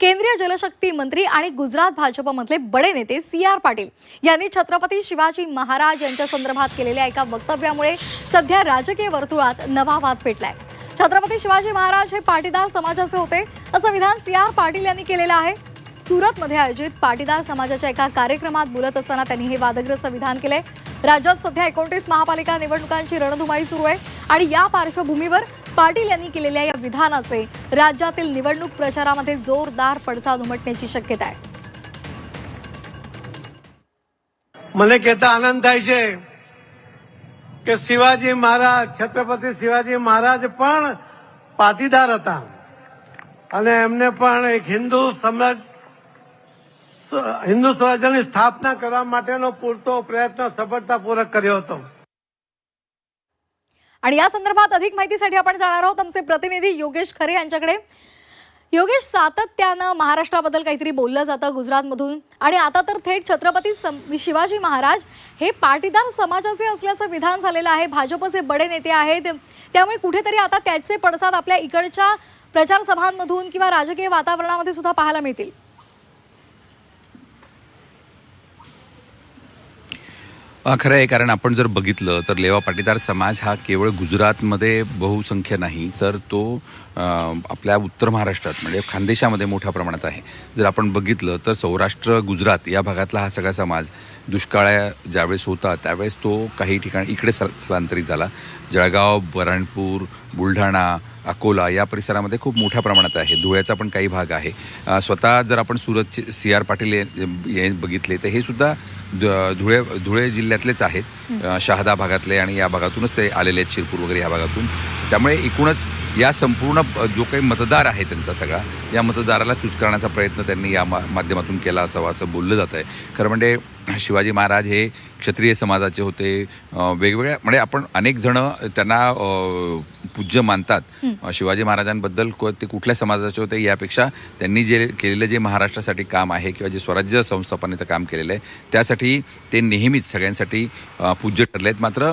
केंद्रीय जलशक्ती मंत्री आणि गुजरात भाजपमधले बडे नेते सी आर पाटील यांनी छत्रपती शिवाजी महाराज यांच्या संदर्भात केलेल्या एका वक्तव्यामुळे सध्या राजकीय वर्तुळात नवा वाद पेटलाय. छत्रपती शिवाजी महाराज हे पाटीदार समाजाचे होते असं विधान सी आर पाटील यांनी केलेलं आहे. सुरतमध्ये आयोजित पाटीदार समाजाच्या एका कार्यक्रमात बोलत असताना त्यांनी हे वादग्रस्त विधान केले राज्यात सध्या एकोणतीस महापालिका निवडणुकांची रणधुमाई सुरू आहे आणि या पार्श्वभूमीवर पाटील यांनी केलेल्या या विधानाचे राज्यातील निवडणूक प्रचारामध्ये जोरदार पडसाद उमटण्याची शक्यता आहे મને કહેતા આનંદ થાય છે કે શિવાજી મહારાજ છત્રપતિ શિવાજી મહારાજ પણ પાટીદાર હતા અને એમને પણ એક હિન્દુ સમાજ હિન્દુ સ્વરાજ્યની સ્થાપના કરવા માટેનો પૂરતો પ્રયત્ન સફળતાપૂર્વક કર્યો હતો आणि या संदर्भात अधिक माहितीसाठी आपण जाणार आहोत. आमचे प्रतिनिधी योगेश खरे यांच्याकडे. योगेश सातत्यानं महाराष्ट्राबद्दल काहीतरी बोललं जातं गुजरातमधून. आणि आता तर थेट छत्रपती शिवाजी महाराज हे पाटीदार समाजाचे असल्याचं विधान झालेलं आहे. भाजपचे बडे नेते आहेत. त्यामुळे कुठेतरी आता त्याचे पडसाद आपल्या इकडच्या प्रचार सभांमधून किंवा राजकीय वातावरणामध्ये सुद्धा पाहायला मिळतील. खरं आहे कारण आपण जर बघितलं तर लेवा पाटीदार समाज हा केवळ गुजरातमध्ये बहुसंख्य नाही तर तो आपल्या उत्तर महाराष्ट्रात म्हणजे खानदेशामध्ये मोठ्या प्रमाणात आहे. जर आपण बघितलं तर सौराष्ट्र गुजरात या भागातला हा सगळा समाज दुष्काळ ज्यावेळेस होता त्यावेळेस तो काही ठिकाणी इकडे स्थलांतरित झाला. जळगाव बऱ्हाणपूर बुलढाणा अकोला या परिसरामध्ये खूप मोठ्या प्रमाणात आहे. धुळ्याचा पण काही भाग आहे. स्वतः जर आपण सुरतचे सी आर पाटील हे- बघितले तर हे सुद्धा धुळे धुळे जिल्ह्यातलेच आहेत. शहादा भागातले आणि या भागातूनच ते आलेले आहेत शिरपूर वगैरे या भागातून. त्यामुळे एकूणच या संपूर्ण जो काही मतदार आहे त्यांचा सगळा या मतदाराला चुचकारण्याचा प्रयत्न त्यांनी या मा- माध्यमातून केला असावा असं बोललं जात आहे खरं म्हणजे शिवाजी महाराज हे क्षत्रिय समाजाचे होते. वेगवेगळ्या म्हणजे आपण अनेक जण त्यांना पूज्य मानतात. शिवाजी महाराजांबद्दल को- ते कुठल्या समाजाचे होते यापेक्षा त्यांनी जे केलेलं जे महाराष्ट्रासाठी काम आहे किंवा जे स्वराज्य संस्थापनेचं काम केलेलं आहे त्यासाठी ते नेहमीच सगळ्यांसाठी पूज्य ठरले आहेत मात्र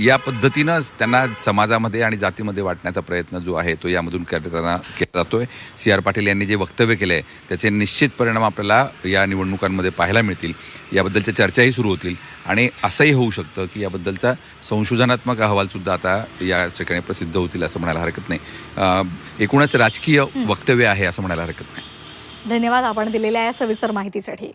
या पद्धतीनं त्यांना समाजामध्ये आणि जातीमध्ये वाटण्याचा प्रयत्न जो आहे तो यामधून करताना केला जातोय. सी आर पाटील यांनी जे वक्तव्य केलं आहे त्याचे निश्चित परिणाम आपल्याला या निवडणुकांमध्ये पाहायला मिळतील. याबद्दलच्या चर्चाही सुरू होतील. आणि असंही होऊ शकतं की याबद्दलचा संशोधनात्मक अहवालसुद्धा आता या ठिकाणी प्रसिद्ध होतील असं म्हणायला हरकत नाही. अ, एकूणच राजकीय वक्तव्य आहे असं म्हणायला हरकत नाही. धन्यवाद आपण दिलेल्या या सविस्तर माहितीसाठी.